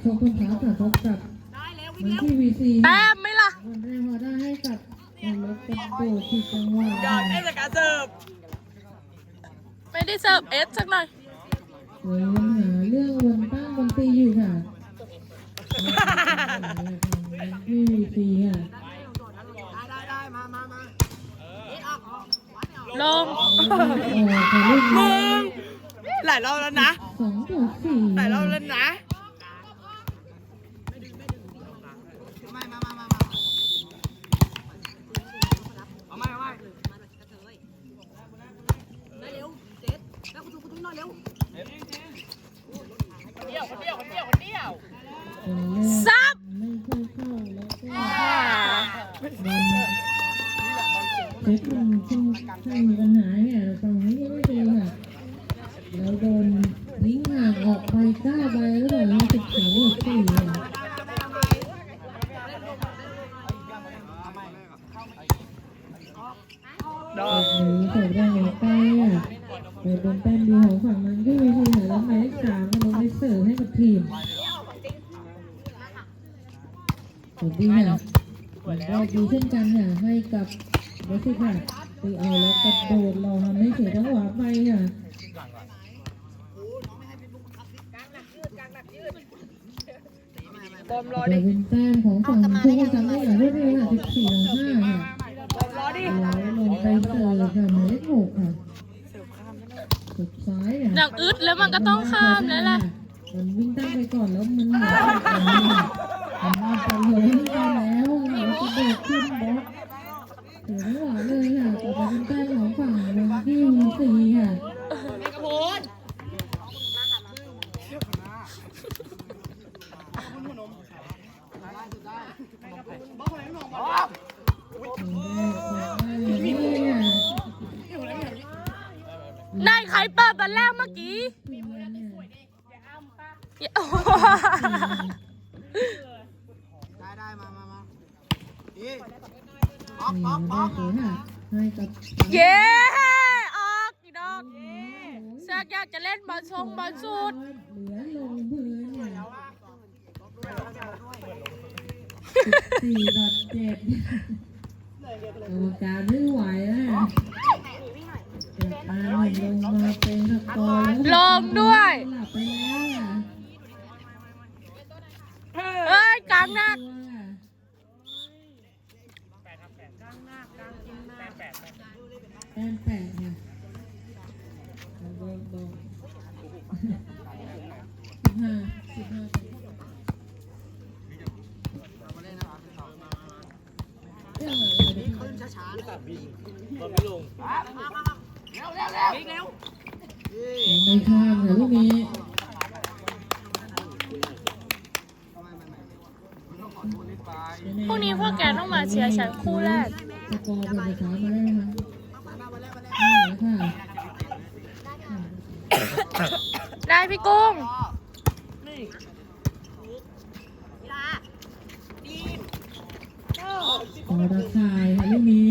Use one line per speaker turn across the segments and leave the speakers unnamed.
โชคคุณฟ้าค่ะพบกับเหมือนที่วีซี
แต้มไหมล่ะ
วันแรกพอได้ให้กับรถกระโดดที่จังหวะ
ยอดเทศกาลเสิร์ฟ
ไม่ได้เสิร์ฟเอสสักหน่อย
เฮ้ยยังหาเรื่องวนตั้งวนตีอยู่ค่ะที่วีซีค่ะ
ได้ได้ได้มามามา
ลง
โอ้ค่ะลูก
มึ
นี้
ง หลายรอบแล้วนะ
สองต่อสี่
หลายรอบแล้วนะไม่มามามามาเอาไม่เอาไม่เร็วเจ็ดแล้วคุณดูคุณดูหน่อยเร็วคนเดียวคนเดียวคนเดียวคนเดียว
ซับ
ไม่ค่อยเข้าแล้วก็บอลเซตมันช่างช่าง มีปัญหาเนี่ยตรงนี้ยังไม่ดีค่ะแล้วโดนทิ้งห่างออกไปเก้าใบแล้วโดนมาสิบสองสี่ค่ะ
ดอ
โอ้เสิร์ฟได้ไงไปอะไปบนแต้มดีของฝั่งนั้นที่วีทีเหลือแล้วหมายเลขสามก็ลงไปเสิร์ฟให้กับทีมสวัสดีค่ะแล้วดีเช่นกันค่ะให้กับเบสิค่ะ ตีเอาแล้วกระโดดรอทำให้เสียจังหวะไปค่ะ
บอมรอ
จะ
ดิ
เป็นแต้มของฝั่งผู้จำได้อย่างรวดเร็วค่ะ14ต่อ5ค่ะ
บอมรอดิ
แล้วลงไปเสิร์ฟค่ะหมายเลขหกค่ะสุดซ้ายค่ะ
อย่างอึดแล้วมันก็ต้องข้ามแล้วล่ะ
มันวิ่งตั้งไปก่อนแล้วมันหนีไปก่อนมัน เมื่อ
กี้โอ้โห
ได้ได้มามามาดีป๊อกป๊อกป๊อก
ให้กับ
เย้ออกกี่ดอกแซกอยากจะเล่นบอลชงบอลสูด
เหลือลงพื้นเนี่ยสี่ดอทเจ็ดกรรมการไม่ไหวแล้ว เกิดมาหนึ่งลงมาเป็นสกอร์แล้ว
ลงด้วย
หลับไปแล้วอะ
เอ้ยกลางหนัก
แต้มแปดค่ะบอลบอลสิบห้าสิบห้าเรื่องอะไรเดี๋ยว
ขึ้นช้าๆเลยบอลไม่ลง
ไม่ข้ามค่ะลูกนี้
พรุ่งนี้พวกแกต้องมาเชียร์ฉันคู่แรก
สกอร์เป็นภาษามาได้ไหมคะได้ค่ะ
ได้พี่กุ้ง
ต่อตะข่ายค่ะลูกนี้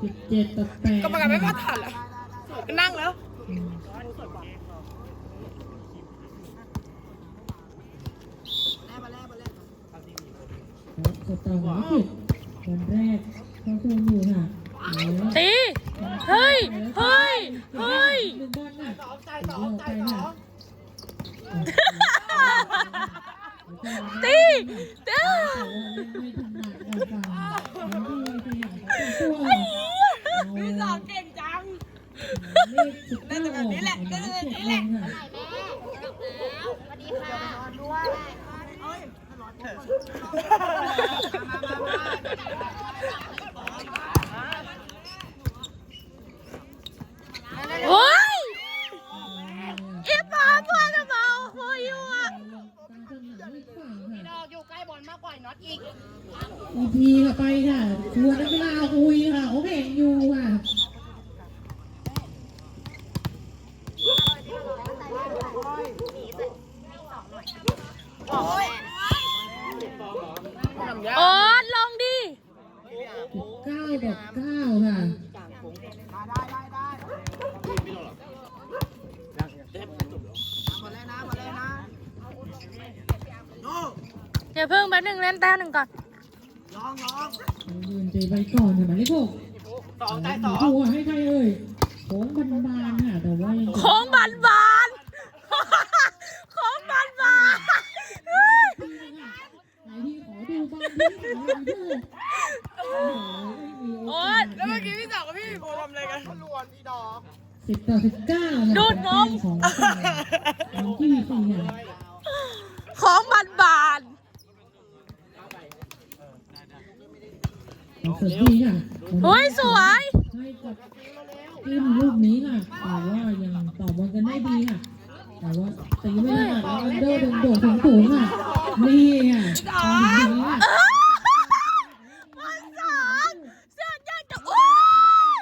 สิบ เจ็ดต่อแปด
กรรมการไม่มาทันแล้วนั่งแล้ว
สตอร์ไม่ผิดวันแรกเขาชมอยู่ค่ะแล้ว
ตีเฮ้ย เฮ้ย เฮ้ย
ลูกบอลน่ะตีออกไปค่ะ
ตีเด้อ
ไม่ถนัดออกฝั่งมันดีไปอย่างตัว
พี่สาวเก่งจัง
เลขสิบเก้าออกนี่แหละนี่แหละค่ะ
โอ้ยอีปอปวดเบาโอ้ยอยู่อะ
ตั้งคำถามอีกฝั่งค่ะ
ดอกอยู่ใกล้บอลมากกว่าน็อตอีก
อีพีค่ะไปค่ะชวนนักกีฬาคุยค่ะเขาแข่งอยู่ค่ะ
โอ้ย
โอ๊ตลงดิ
สิบเก้าต่อเก้าค่ะ
ได้ได้ได้มาแล้วนะมาแล้วนะ
อย่าเพิ่งแป๊บนึงเล่นแต้มหนึ่งก่อน
ลองลอง
ยืนตีไปก่อนค่ะหมายเลขหก
สองได้สอง
หัวให้ใครเอ่ยโค้งบานๆค่ะแต่ว่ายัง
โค้งบานบานๆโค้งบานบาน
ไหนที่ขอดูบ้างที่ขอดูโอ้โหไม่มีโอกาสแล้วเมื่อกี้พี่สิบต่อสิบเก้าค่ะ
ดูดนม
ของของที่สี่ค่ะ
โค้งบานบาน
ของ เสิร์ฟดีค่ะ
ๆเฮ้ยสวย
ให้กับทีมลูกนี้ค่ะแต่ว่ายังต่อบอลกันได้ดีค่ะแต่ว่าตีไม่ได้ค่ะแล้วอันเดอร์โดนโดดสูงๆค่ะนี่ค่ะทำอย่างนี้ค่ะ
บอลสองเสื้อแยกจะโอ้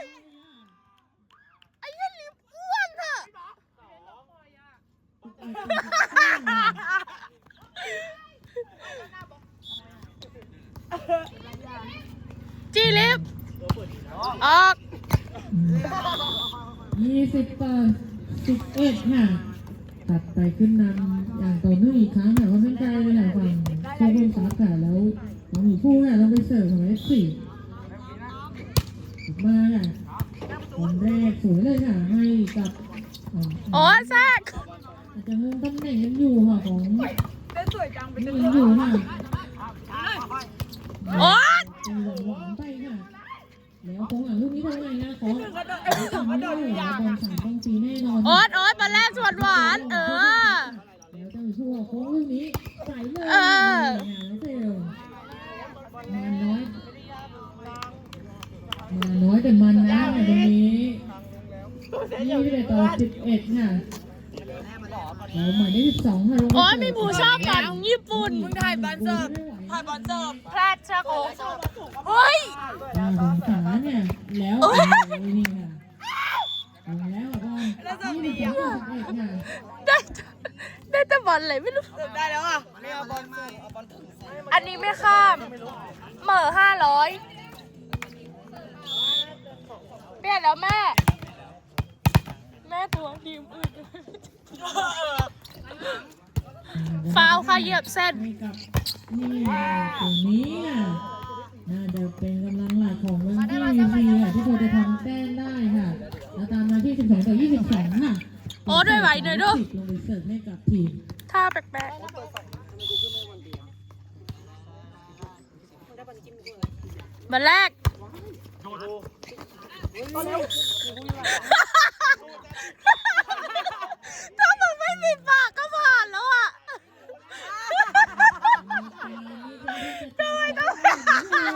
ยไอ้เหี้ยลิฟอ้วนอะจี ลิฟออก
ยี่สิบต่อสิบเอ็ดค่ะ ตัดไปขึ้นนำอย่างต่อเนื่องอีกครั้งค่ะเพราะเป็นใจเลยค่ะฝั่งโซเวนซับค่แล้วน้องหมีผู้ค่ะลงไปเสิร์ฟของเอฟซีมาค่ะคนแรกสวยเลยค่ะ ให้กับอ่า
โอ้ยแซก
อาจจะงงตำแหน่งกันอยู่ค่ะของนี่ยังอยู่ค่ะ
โอ๊ย
ตีหวังหวังไปค่ะ แล้วโค้งหลังลูกนี้ทำไงนะของทำไม่ได้เหรอบอลสามต้องตีแน่นอน
โอ๊ยโอ๊ยบอลแรกสวนหวานเออ
แล้วเจ้าชั่วโค้งลูกนี้ใส่เลย
เออ
เซลมาน้อยมาน้อยแต่มันนะตรงนี้ยี่สิบเอ็ดต่อสิบเอ็ดค่ะ หมายเลขสิบสองค่ะลงไป
โอ๊ย
เสิร์ฟ
มีผู้ชอบหมาของญี่ปุ่น
มึงถ่ายบอลเสิร์ฟถ่ายบอล
เสิร์ฟแพลชเชโกเฮ้ย
น่าสงสารเนี่ย แล้ว
โอ๊ย
โอ้ยนี่ค่ะเอาแล้วก็ยี่สิบสองต่อสิบเอ็ดค่ะ
ได้ได้แต่บอลอะไรไม่รู้
ได้แล้วอะไม่เอาบอลมาเอาบอลถึง
อันนี้ไม่ข้ามเหม่อห้าร้อยเปลี่ยนแล้วแม่ แม่ตัวทีมอื่น ฟาวค่ะเหยียบเส้น
ให้กับนี่ตรงนี้อะน่าจะเป็นกำลังหลักของเมืองที่วีซีอะที่พอจะทำแต้มได้ค่ะแล้วตามมาที่ 12 ต่อ 22 ค่ะ
โอ้ด้วยไหวหน่อยด้วย
ลงไปเสิร์ฟให้กับทีม
ท่าแปลกๆบันแรก ถ้ามึงไม่มีปากก็ผ่านแล้วอะ ทำไมต้อง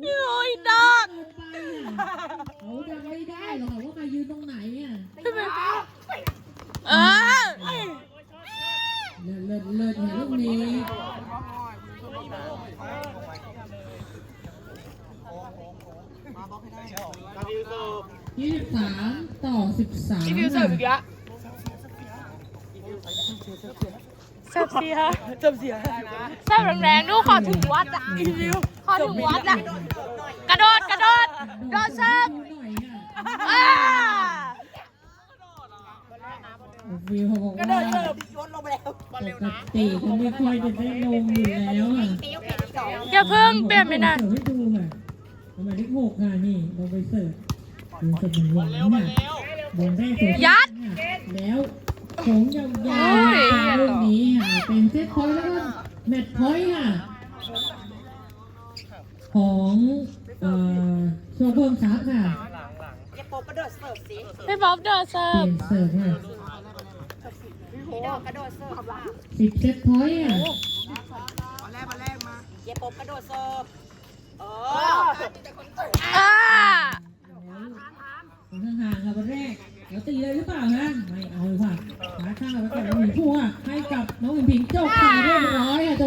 โอ้ยดอก
เขาจะไม่ได้หรอกว่าใครยืนตรงไหนอะ
เออ
เลิศเลิศเลิศค่ะลูกนี้
มาบล็อกให้ได้
23ต่อ13
รีวิวเสิร์ฟอีกแล้ว เสิร์ฟเสีย
เติมเสีย
เสิร์ฟแรงๆดูขอถึงวัดอะรีวิวขอถึงวัดอะกระโดดกระโดดโดดเสิร์ฟ
หน่อยค่ะ
อ่า
วิวเขาบอกว่าปกติเขาไม่ค่อยจะได้ลงอยู่แล้วอะ
อย่าเพิ่งเปลี่ยนไปนะ
เสิร์ฟให้ดูค่ะทำไมเลขหกค่ะนี่ลงไปเสิร์ฟดูเสิร์ฟหวานๆค่ะบอลแรกสวย
ยัด
ค่ะแล้วโค้งยาว ๆค่ะลูกนี้ค่ะเป็นเซตพอยต์แล้วก็แมตช์พอยต์ค่ะ ของเอ่อโชว์เพิ่มซับค่ะ
พี่บ๊อบเดอเสิร์ฟ
เปลี่ยนเสิร์ฟค่ะสิบเซตพอยต์อะ
บอลแรกบอลแรกมา
อ่า
ของทางห่างค่ะวันแรก แล้วตีเลยหรือเปล่านะ ไม่เอาค่ะหาข้างกับไปก่อนน้องหมิงผู้อะให้กับน้องหญิงผิงจบค่ะเรียบร้อยค่ะจ๊